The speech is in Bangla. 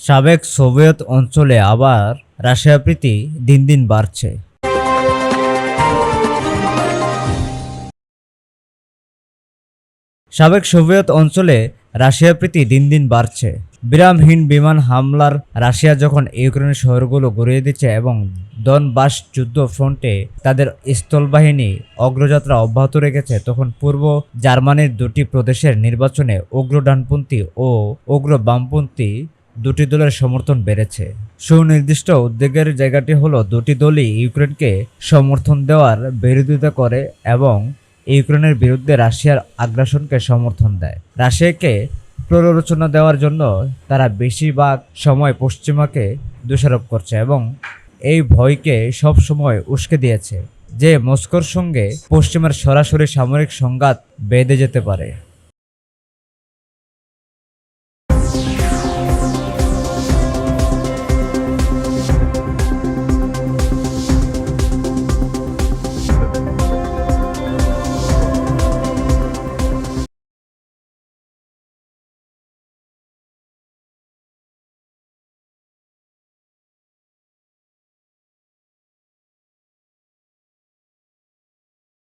সাবেক সোভিয়েত অঞ্চলে আবার রাশিয়া প্রীতি দিন দিন বাড়ছে। সাবেক সোভিয়েত অঞ্চলে রাশিয়া প্রীতি দিন দিন বাড়ছে। বিরামহীন বিমান হামলার রাশিয়া যখন ইউক্রেনের শহরগুলো গড়িয়ে দিচ্ছে এবং দনবাস যুদ্ধ ফ্রন্টে তাদের স্থলবাহিনী অগ্রযাত্রা অব্যাহত রেখেছে, তখন পূর্ব জার্মানির দুটি প্রদেশের নির্বাচনে উগ্র ডানপন্থী ও উগ্র বামপন্থী দুটি দলের সমর্থন বেড়েছে। সুনির্দিষ্ট উদ্বেগের জায়গাটি হলো দুটি দলই ইউক্রেনকে সমর্থন দেওয়ার বিরোধিতা করে এবং ইউক্রেনের বিরুদ্ধে রাশিয়ার আগ্রাসনকে সমর্থন দেয়। রাশিয়াকে প্ররোচনা দেওয়ার জন্য তারা বেশিরভাগ সময় পশ্চিমাকে দোষারোপ করছে এবং এই ভয়কে সব সময় উস্কে দিয়েছে, যে মস্কোর সঙ্গে পশ্চিমের সরাসরি সামরিক সংঘাত বেঁধে যেতে পারে।